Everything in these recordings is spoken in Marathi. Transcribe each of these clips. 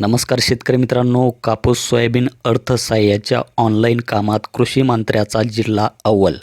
नमस्कार शेतकरी मित्रांनो कापूस सोयाबीन अर्थसहाय्याच्या ऑनलाईन कामात कृषी मंत्र्याचा जिल्हा अव्वल.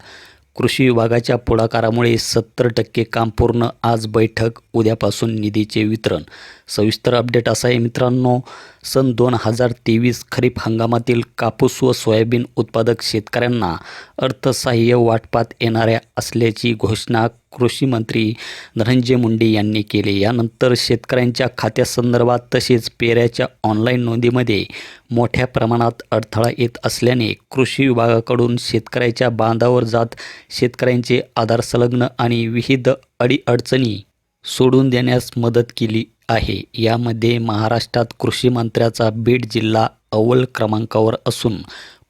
कृषी विभागाच्या पुढाकारामुळे सत्तर टक्के काम पूर्ण आज बैठक उद्यापासून निधीचे वितरण. सविस्तर अपडेट असा आहे मित्रांनो. सन दोन हजार तेवीस खरीप हंगामातील कापूस व सोयाबीन उत्पादक शेतकऱ्यांना अर्थसहाय्य वाटपात येणाऱ्या असल्याची घोषणा कृषी मंत्री धनंजय मुंडे यांनी केली. यानंतर शेतकऱ्यांच्या खात्यासंदर्भात तसेच पेऱ्याच्या ऑनलाईन नोंदीमध्ये मोठ्या प्रमाणात अडथळा येत असल्याने कृषी विभागाकडून शेतकऱ्याच्या बांधावर जात शेतकऱ्यांचे आधार संलग्न आणि विविध अडीअडचणी सोडून देण्यास मदत केली आहे. यामध्ये महाराष्ट्रात कृषी मंत्र्याचा बीड जिल्हा अव्वल क्रमांकावर असून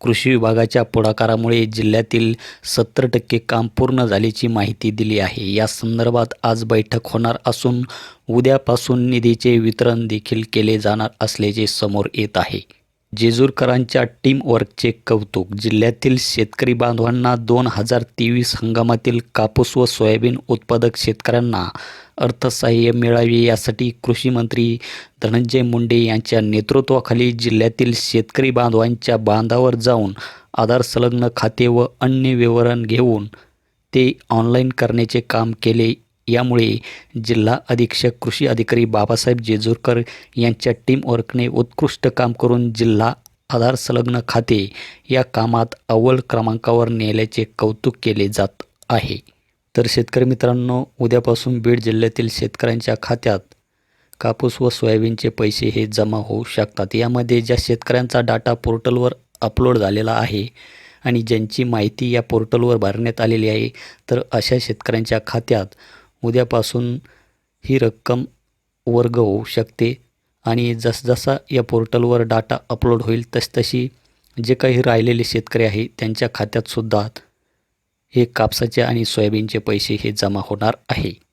कृषी विभागाच्या पुढाकारामुळे जिल्ह्यातील सत्तर टक्के काम पूर्ण झाल्याची माहिती दिली आहे. या संदर्भात आज बैठक होणार असून उद्यापासून निधीचे वितरण देखील केले जाणार असल्याचे समोर येत आहे. जेजूरकरांच्या टीमवर्कचे कौतुक. जिल्ह्यातील शेतकरी बांधवांना दोन हजार तेवीस हंगामातील कापूस व सोयाबीन उत्पादक शेतकऱ्यांना अर्थसहाय्य मिळावे यासाठी कृषीमंत्री धनंजय मुंडे यांच्या नेतृत्वाखाली जिल्ह्यातील शेतकरी बांधवांच्या बांधावर जाऊन आधार संलग्न खाते व अन्य विवरण घेऊन ते ऑनलाईन करण्याचे काम केले. यामुळे जिल्हा अधीक्षक कृषी अधिकारी बाबासाहेब जेजूरकर यांच्या टीमवर्कने उत्कृष्ट काम करून जिल्हा आधार संलग्न खाते या कामात अव्वल क्रमांकावर नेल्याचे कौतुक केले जात आहे. तर शेतकरी मित्रांनो उद्यापासून बीड जिल्ह्यातील शेतकऱ्यांच्या खात्यात कापूस व सोयाबीनचे पैसे हे जमा होऊ शकतात. यामध्ये ज्या शेतकऱ्यांचा डाटा पोर्टलवर अपलोड झालेला आहे आणि ज्यांची माहिती या पोर्टलवर भरण्यात आलेली आहे तर अशा शेतकऱ्यांच्या खात्यात उद्यापासून ही रक्कम वर्ग होऊ शकते. आणि जसजसा या पोर्टलवर डाटा अपलोड होईल तसतशी जे काही राहिलेले शेतकरी आहे त्यांच्या खात्यातसुद्धा हे कापसाचे आणि सोयाबीनचे पैसे हे जमा होणार आहे.